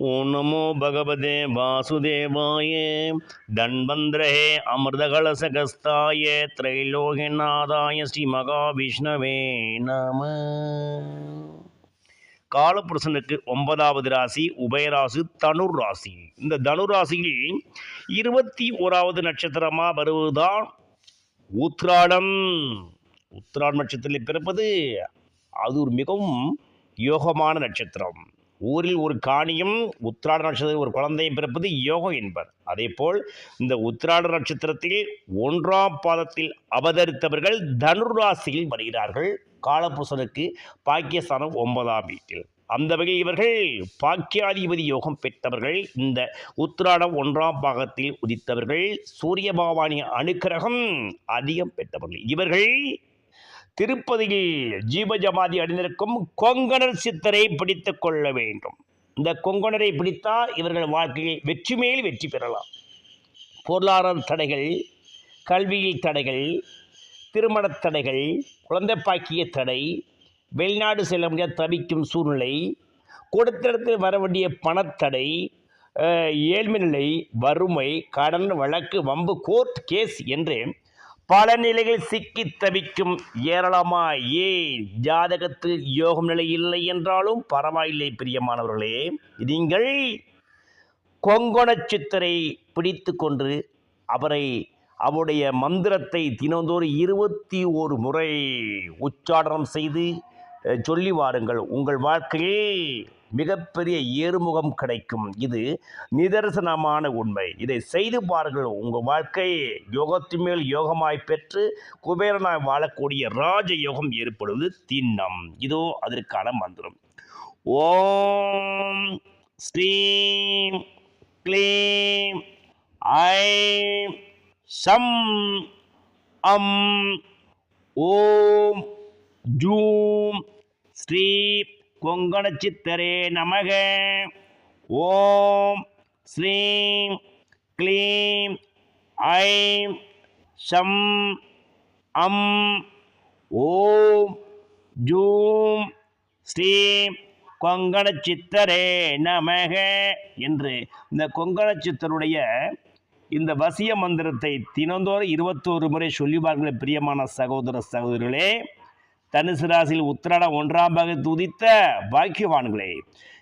ஓம் நமோ பகவதே வாசுதேவாய தன்வந்திரே அமிர்தகலசகஸ்தாய திரைலோகநாதாய ஸ்ரீ மகாவிஷ்ணவே நம காலபுருஷனுக்கு ஒன்பதாவது ராசி உபயராசு தனுர் ராசி இந்த தனுர் ராசியில் இருபத்தி ஓராவது நட்சத்திரமாக வருவதுதான் உத்ராடம் உத்ராடம் நட்சத்திரத்தில் பிறப்பது அது ஒரு மிகவும் யோகமான நட்சத்திரம். ஊரில் ஒரு காணியும் உத்திராட நட்சத்திரத்தில் ஒரு குழந்தையும் பிறப்பது யோகம் என்பர். அதேபோல் இந்த உத்திராட நட்சத்திரத்தில் ஒன்றாம் பாதத்தில் அவதரித்தவர்கள் தனுராசியில் வருகிறார்கள். காலபுருஷனுக்கு பாக்கியஸ்தானம் ஒன்பதாம் வீட்டில். அந்த வகையில் இவர்கள் பாக்கியாதிபதி யோகம் பெற்றவர்கள். இந்த உத்திராடம் ஒன்றாம் பாகத்தில் உதித்தவர்கள். சூரிய பகவானின் அனுக்கிரகம் அதிகம் பெற்றவர்கள். இவர்கள் திருப்பதியில் ஜீவஜமாதி அடைந்திருக்கும் கொங்கணர் சித்தரை பிடித்து கொள்ள வேண்டும். இந்த கொங்கணரை பிடித்தால் இவர்கள் வாழ்க்கையில் வெற்றி மேல் வெற்றி பெறலாம். பொருளாதார தடைகள் கல்வியில் தடைகள் திருமணத் தடைகள் குழந்தை பாக்கிய தடை வெளிநாடு செல்ல முடியாத தவிக்கும் சூழ்நிலை கொடுத்திடத்தில் வர வேண்டிய பணத்தடை ஏழ்மை நிலை வறுமை கடன் வழக்கு வம்பு கோர்ட் கேஸ் என்று பல நிலைகள் சிக்கி தவிக்கும் ஏராளமா ஏன் ஜாதகத்தில் யோகம் நிலை இல்லை என்றாலும் பரவாயில்லை பிரியமானவர்களே. நீங்கள் கொங்கோண சித்தரை பிடித்து கொண்டு அவரை அவருடைய மந்திரத்தை தினந்தோறும் இருபத்தி ஒரு முறை உச்சாடனம் செய்து சொல்லி வாருங்கள். உங்கள் வாழ்க்கையில் மிகப்பெரிய ஏறுமுகம் கிடைக்கும். இது நிதர்சனமான உண்மை. இதை செய்து பாருங்கள் உங்கள் வாழ்க்கை யோகத்தின் மேல் யோகமாய் பெற்று குபேரனாய் வாழக்கூடிய ராஜ யோகம் ஏற்படுவது திண்ணம். இதோ அதற்கான மந்திரம் ஓம் ஸ்ரீம் க்ளீம் ஐம் சம் அம் ஓம் ஜூம் ஸ்ரீ கொங்கணச்சித்தரே நமக. ஓம் ஸ்ரீம் க்ளீம் ஐம் சம் அம் ஓம் ஜூம் ஸ்ரீம் கொங்கண சித்தரே நமக என்று இந்த கொங்கண சித்தருடைய இந்த வசிய மந்திரத்தை தினந்தோறும் இருபத்தோரு முறை சொல்லிவார்கள் பிரியமான சகோதர சகோதரிகளே. தனுசு ராசியில் உத்திராடம் ஒன்றாம் பாகத்து உதித்த பாக்கியவான்களே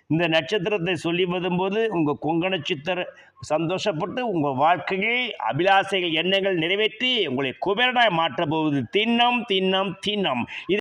இந்த நட்சத்திரத்தை சொல்லி வரும்போது உங்கள் கொங்கண சித்தர் சந்தோஷப்பட்டு உங்கள் வாழ்க்கையில் அபிலாசைகள் எண்ணங்கள் நிறைவேற்றி உங்களை குபேரனாய் மாற்றப் போவது தின்னம் தின்னம் தின்னம். இது